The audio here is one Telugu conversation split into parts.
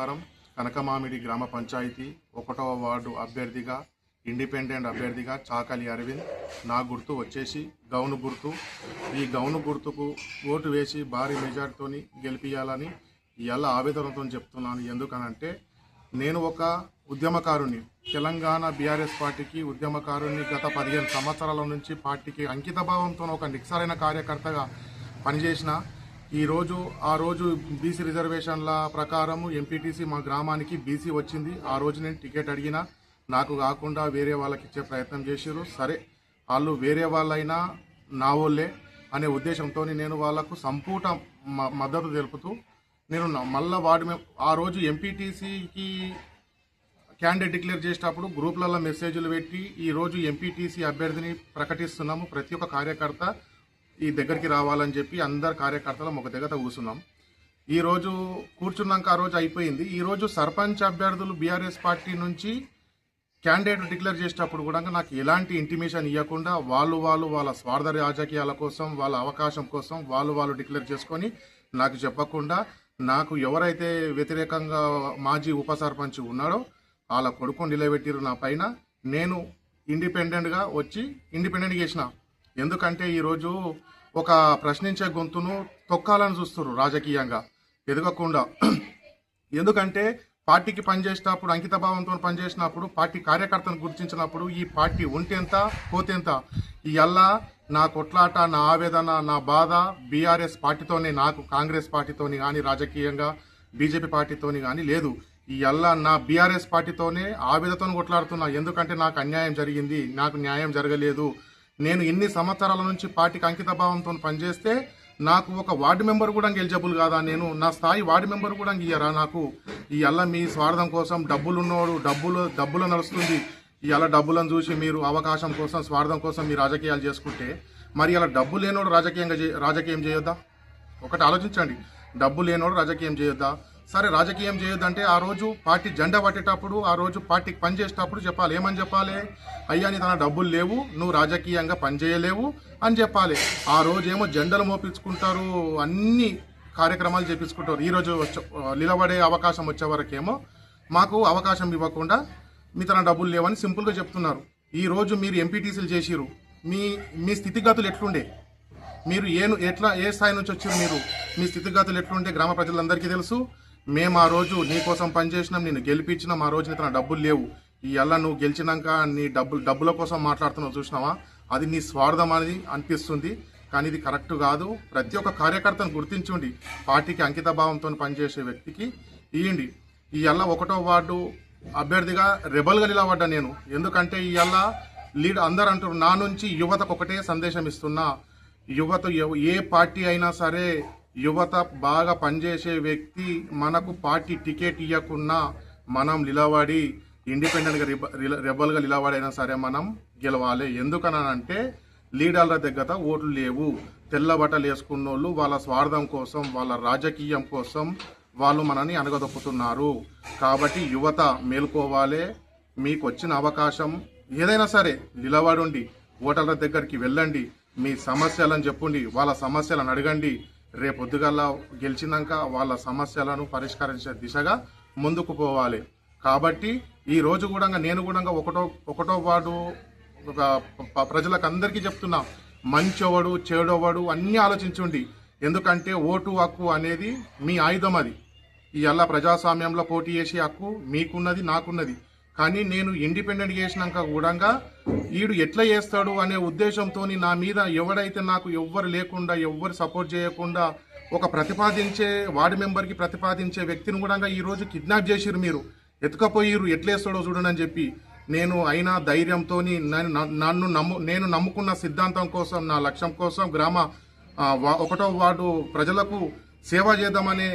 నమస్కారం కనకమామిడి గ్రామ పంచాయతీ ఒకటవ వార్డు అభ్యర్థిగా ఇండిపెండెంట్ అభ్యర్థిగా చాకలి అరవింద్ నా గుర్తు వచ్చేసి గౌను గుర్తు. ఈ గౌను గుర్తుకు ఓటు వేసి భారీ మెజార్టీతో గెలిపించాలని ఎలా ఆవేదనతో చెప్తున్నాను. ఎందుకనంటే నేను ఒక ఉద్యమకారుని తెలంగాణ బీఆర్ఎస్ పార్టీకి ఉద్యమకారుని గత పదిహేను సంవత్సరాల నుంచి పార్టీకి అంకితభావంతో ఒక నిక్సరైన కార్యకర్తగా పనిచేసిన ఈ రోజు ఆ రోజు బీసీ రిజర్వేషన్ల ప్రకారం ఎంపీటీసీ మా గ్రామానికి బీసీ వచ్చింది. ఆ రోజు నేను టికెట్ అడిగినా నాకు కాకుండా వేరే వాళ్ళకి ఇచ్చే ప్రయత్నం చేశారు సరే వాళ్ళు వేరే వాళ్ళైనా నా వాళ్ళే అనే ఉద్దేశంతో నేను వాళ్ళకు సంపూట మద్దతు తెలుపుతూ నేను న- మళ్ళా వాడి ఆ రోజు ఎంపీటీసీకి క్యాండిడేట్ డిక్లేర్ చేసేటప్పుడు గ్రూప్లలో మెసేజ్లు పెట్టి ఈరోజు ఎంపీటీసీ అభ్యర్థిని ప్రకటిస్తున్నాము. ప్రతి ఒక్క కార్యకర్త ఈ దగ్గరికి రావాలని చెప్పి అందరు కార్యకర్తలు ఒక దగ్గర కూర్చున్నాం ఈరోజు కూర్చున్నాక ఆ రోజు అయిపోయింది. ఈరోజు సర్పంచ్ అభ్యర్థులు బీఆర్ఎస్ పార్టీ నుంచి క్యాండిడేట్ డిక్లేర్ చేసేటప్పుడు కూడా నాకు ఎలాంటి ఇంటిమేషన్ ఇవ్వకుండా వాళ్ళు వాళ్ళు వాళ్ళ స్వార్థ రాజకీయాల కోసం వాళ్ళ అవకాశం కోసం వాళ్ళు వాళ్ళు డిక్లేర్ చేసుకొని నాకు చెప్పకుండా నాకు ఎవరైతే వ్యతిరేకంగా మాజీ ఉప సర్పంచ్ ఉన్నాడో వాళ్ళ కొడుకు నిలబెట్టిరు నా పైన. నేను ఇండిపెండెంట్గా వచ్చి ఇండిపెండెంట్ చేసిన ఎందుకంటే ఈరోజు ఒక ప్రశ్నించే గొంతును తొక్కాలని చూస్తున్నారు రాజకీయంగా. ఎదగకుండా. ఎందుకంటే పార్టీకి పనిచేసేటప్పుడు అంకిత భావంతో పనిచేసినప్పుడు పార్టీ కార్యకర్తను గుర్తించినప్పుడు ఈ పార్టీ ఉంటేంత పోతేంత ఈ అల్లా నా కొట్లాట నా ఆవేదన నా బాధ బీఆర్ఎస్ పార్టీతోనే నాకు కాంగ్రెస్ పార్టీతోని కానీ రాజకీయంగా బీజేపీ పార్టీతోని కానీ లేదు. ఈ అల్లా నా బీఆర్ఎస్ పార్టీతోనే ఆవేదతో కొట్లాడుతున్నా. ఎందుకంటే నాకు అన్యాయం జరిగింది నాకు న్యాయం జరగలేదు. నేను ఎన్ని సంవత్సరాల నుంచి పార్టీకి అంకిత భావంతో పనిచేస్తే నాకు ఒక వార్డు మెంబర్ కూడా ఎలిజిబుల్ కాదా? నేను నా స్థాయి వార్డు మెంబర్ కూడా ఇయ్యరా నాకు? ఈ అల్ల మీ స్వార్థం కోసం డబ్బులు ఉన్నోడు డబ్బులు డబ్బులు నడుస్తుంది. ఈ అలా డబ్బులను చూసి మీరు అవకాశం కోసం స్వార్థం కోసం మీ రాజకీయాలు చేసుకుంటే మరి అలా డబ్బు లేనోడు రాజకీయంగా రాజకీయం చేయొద్దా? ఒకటి ఆలోచించండి. డబ్బు లేనోడు రాజకీయం చేయొద్దా? సరే రాజకీయం చేయొద్దంటే ఆ రోజు పార్టీ జెండా పట్టేటప్పుడు ఆ రోజు పార్టీకి పనిచేసేటప్పుడు చెప్పాలి. ఏమని చెప్పాలి? అయ్యా నీ తన డబ్బులు లేవు నువ్వు రాజకీయంగా పనిచేయలేవు అని చెప్పాలి. ఆ రోజు ఏమో జెండలు మోపించుకుంటారు అన్ని కార్యక్రమాలు చేపించుకుంటారు. ఈరోజు నిలబడే అవకాశం వచ్చే వరకేమో మాకు అవకాశం ఇవ్వకుండా మీ తన డబ్బులు లేవని సింపుల్గా చెప్తున్నారు. ఈ రోజు మీరు ఎంపీటీసీలు చేసిరు మీ మీ స్థితిగతులు ఎట్లుండే? మీరు ఏను ఎట్లా ఏ స్థాయి నుంచి వచ్చారు మీరు? మీ స్థితిగతులు ఎట్లుంటే గ్రామ ప్రజలందరికీ తెలుసు. మేము ఆ రోజు నీ కోసం పనిచేసినాం నేను గెలిపించినాం ఆ రోజు నీ తన డబ్బులు లేవు. ఈ అల్ల నువ్వు గెలిచినాక నీ డబ్బులు డబ్బుల కోసం మాట్లాడుతున్నావు చూసినావా? అది నీ స్వార్థం అనేది అనిపిస్తుంది కానీ ఇది కరెక్ట్ కాదు. ప్రతి ఒక్క కార్యకర్తను గుర్తించుండి. పార్టీకి అంకిత భావంతో పనిచేసే వ్యక్తికి ఇయ్యండి. ఈ అల్ల ఒకటో వార్డు అభ్యర్థిగా రెబల్గా నిలబడ్డా నేను. ఎందుకంటే ఈ అల్ల లీడ్ అందరు అంటారు నా నుంచి యువతకు ఒకటే సందేశం ఇస్తున్నా. యువత ఏ పార్టీ అయినా సరే యువత బాగా పనిచేసే వ్యక్తి మనకు పార్టీ టికెట్ ఇవ్వకున్నా మనం నిలబడి ఇండిపెండెంట్గా రిబ- రెబల్గా నిలబడైనా సరే మనం గెలవాలి. ఎందుకనంటే లీడర్ల దగ్గర ఓట్లు లేవు. తెల్ల బట్టలు వేసుకున్న వాళ్ళు వాళ్ళ స్వార్థం కోసం వాళ్ళ రాజకీయం కోసం వాళ్ళు మనని అనగదొక్కుతున్నారు. కాబట్టి యువత మేల్కోవాలి. మీకు వచ్చిన అవకాశం ఏదైనా సరే నిలబడండి. ఓటర్ల దగ్గరికి వెళ్ళండి. మీ సమస్యలను చెప్పండి. వాళ్ళ సమస్యలను అడగండి. రేపొద్దుగల్లా గెలిచినాక వాళ్ళ సమస్యలను పరిష్కరించే దిశగా ముందుకు పోవాలి. కాబట్టి ఈ రోజు కూడా నేను కూడా ఒకటో ఒకటో వార్డు ఒక ప్రజలకు అందరికీ చెప్తున్నా. మంచోవడు చెడోవడు అన్నీ ఆలోచించండి. ఎందుకంటే ఓటు హక్కు అనేది మీ ఆయుధం అది. ఇవాళ ప్రజాస్వామ్యంలో పోటీ చేసే హక్కు మీకున్నది నాకున్నది. కానీ నేను ఇండిపెండెంట్ చేసినాక కూడా ఈడు ఎట్లా చేస్తాడు అనే ఉద్దేశంతో నా మీద ఎవడైతే నాకు ఎవ్వరు లేకుండా ఎవ్వరు సపోర్ట్ చేయకుండా ఒక ప్రతిపాదించే వార్డు మెంబర్కి ప్రతిపాదించే వ్యక్తిని కూడా ఈరోజు కిడ్నాప్ చేసిరు మీరు. ఎత్తుకపోయిరు ఎట్లేస్తాడో చూడండి అని చెప్పి నేను అయినా ధైర్యంతో నన్ను నమ్ము నేను నమ్ముకున్న సిద్ధాంతం కోసం నా లక్ష్యం కోసం గ్రామ ఒకటో వార్డు ప్రజలకు సేవ చేద్దామనే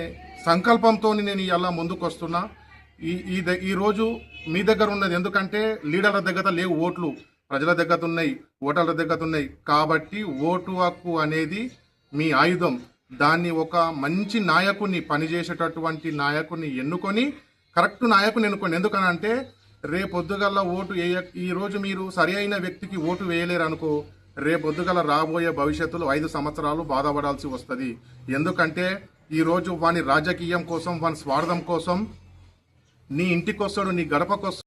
సంకల్పంతో నేను ఇలా ముందుకు వస్తున్నా ఈ ఈ ద- ఈ రోజు మీ దగ్గర ఉన్నది. ఎందుకంటే లీడర్ల దగ్గర లేవు ఓట్లు. ప్రజల దగ్గర ఉన్నాయి ఓటర్ల దగ్గర ఉన్నాయి. కాబట్టి ఓటు హక్కు అనేది మీ ఆయుధం. దాన్ని ఒక మంచి నాయకుని పనిచేసేటటువంటి నాయకుని ఎన్నుకొని కరెక్ట్ నాయకుని ఎన్నుకోండి ఎందుకనంటే రేపొద్దుగల ఓటు వేయ ఈరోజు మీరు సరి అయిన వ్యక్తికి ఓటు వేయలేరు అనుకో రేపొద్దుగల రాబోయే భవిష్యత్తులో ఐదు సంవత్సరాలు బాధపడాల్సి వస్తుంది. ఎందుకంటే ఈరోజు వాని రాజకీయం కోసం వాని స్వార్థం కోసం నీ ఇంటికి వస్తాడు నీ గడపకు